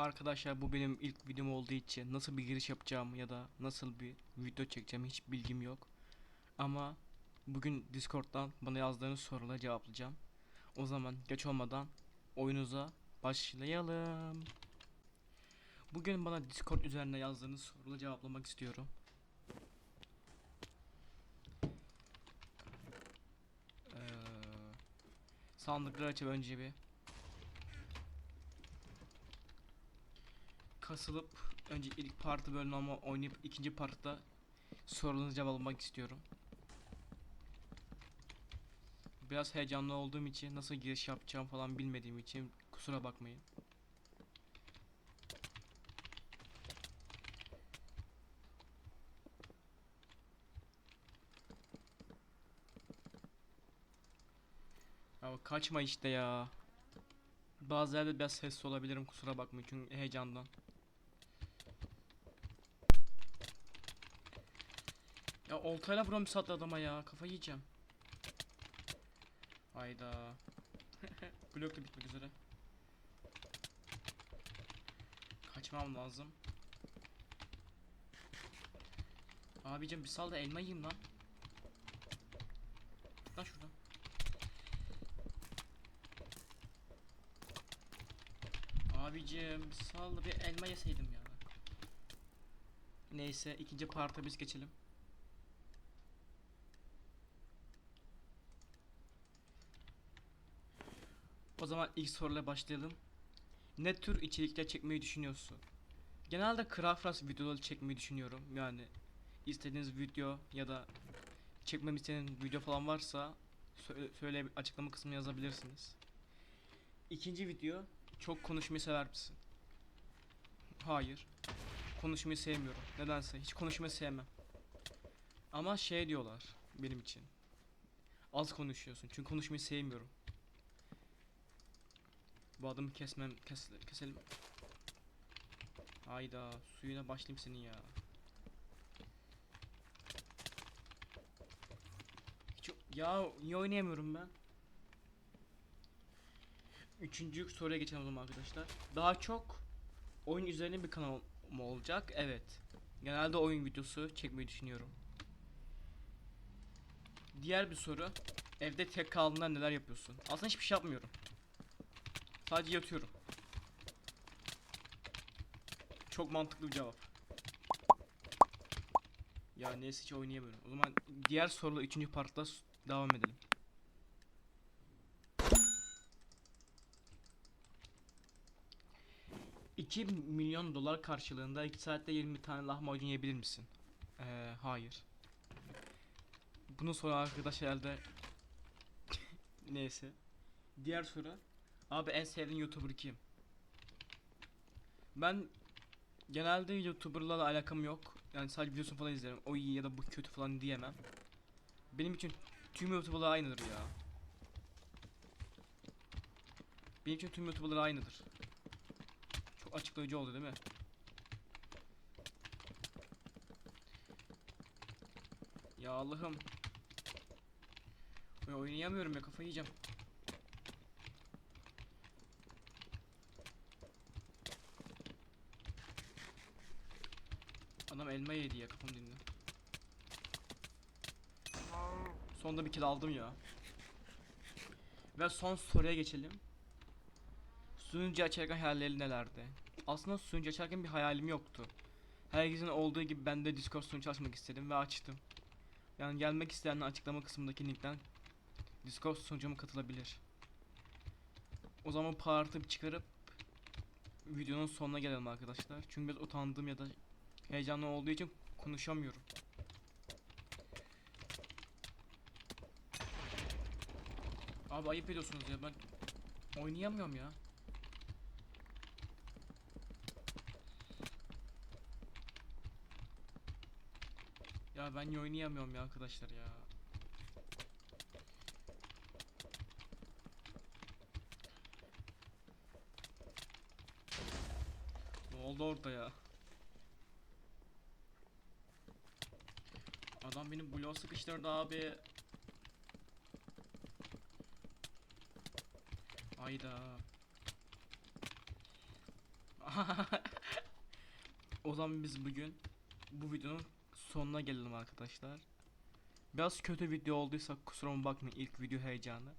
Arkadaşlar bu benim ilk videom olduğu için nasıl bir giriş yapacağım ya da nasıl bir video çekeceğim hiç bilgim yok. Ama bugün Discord'dan bana yazdığınız soruları cevaplayacağım. O zaman geç olmadan oyunuza başlayalım. Bugün bana Discord üzerine yazdığınız soruları cevaplamak istiyorum. Ee, sandıkları açıp önce bir kasılıp önce ilk partı bölümü ama oynayıp ikinci partta sorularınızı cevaplamak istiyorum. Biraz heyecanlı olduğum için nasıl giriş yapacağım falan bilmediğim için kusura bakmayın. Ya kaçma işte ya. Bazı yerde biraz sessiz olabilirim kusura bakmayın çünkü heyecandan. Ya oltayla vuran bir sattı adama ya kafayı yiyeceğim. Hayda. Blok da bitmek üzere. Kaçmam lazım. Abicim bir sal da elma yiyeyim lan. Lan şuradan. Abicim bir sal da bir elma yeseydim ya. Neyse ikinci parta biz geçelim. O zaman ilk soruyla başlayalım. Ne tür içerikler çekmeyi düşünüyorsun? Genelde Craft videoları çekmeyi düşünüyorum. Yani istediğiniz video ya da çekmemi istediğiniz video falan varsa söyle, söyle açıklama kısmına yazabilirsiniz. İkinci video çok konuşmayı sever misin? Hayır. Konuşmayı sevmiyorum. Nedense hiç konuşmayı sevmem. Ama şey diyorlar benim için. Az konuşuyorsun. Çünkü konuşmayı sevmiyorum. Bu adamı kesmem kes, keselim. Hayda suyuna başlayayım senin ya. Hiç, ya niye oynayamıyorum ben? Üçüncü soruya geçelim o zaman arkadaşlar. Daha çok oyun üzerine bir kanal mı olacak? Evet. Genelde oyun videosu çekmeyi düşünüyorum. Diğer bir soru. Evde tek kaldığında neler yapıyorsun? Aslında hiçbir şey yapmıyorum. Sadece yatıyorum. Çok mantıklı bir cevap. Ya neyse hiç oynayamıyorum. O zaman diğer soruyla üçüncü partta s- devam edelim. İki milyon dolar karşılığında 2 saatte 20 tane lahmacun yiyebilir misin? Ee, hayır. Bunu soran arkadaş herhalde Neyse. Diğer soru. Abi en sevdiğin YouTuber kim? Ben genelde YouTuber'larla alakam yok. Yani sadece videosunu falan izlerim. O iyi ya da bu kötü falan diyemem. Benim için tüm YouTuber'lar aynıdır ya. Benim için tüm YouTuber'lar aynıdır. Çok açıklayıcı oldu değil mi? Ya Allah'ım. Oynayamıyorum ya kafayı yiyeceğim. Adam elma yedi ya kafam dinle. Sonunda bir kill aldım ya. Ve son soruya geçelim. Sunucu açarken hayalleri nelerdi? Aslında sunucu açarken bir hayalim yoktu. Herkesin olduğu gibi ben de Discord sunucu açmak istedim ve açtım. Yani gelmek isteyenler açıklama kısmındaki linkten Discord sunucuma katılabilir. O zaman partı çıkarıp videonun sonuna gelelim arkadaşlar. Çünkü biraz utandığım ya da heyecanlı olduğu için konuşamıyorum. Abi ayıp ediyorsunuz ya ben oynayamıyorum ya. Ya ben oynayamıyorum ya arkadaşlar ya. Ne oldu orada ya? Adam beni bloğa sıkıştırdı abi. Ayda. o zaman biz bugün bu videonun sonuna gelelim arkadaşlar. Biraz kötü video olduysa kusuruma bakmayın ilk video heyecanı.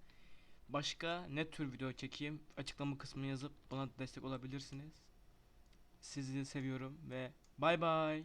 Başka ne tür video çekeyim açıklama kısmına yazıp bana destek olabilirsiniz. Sizi seviyorum ve bay bay.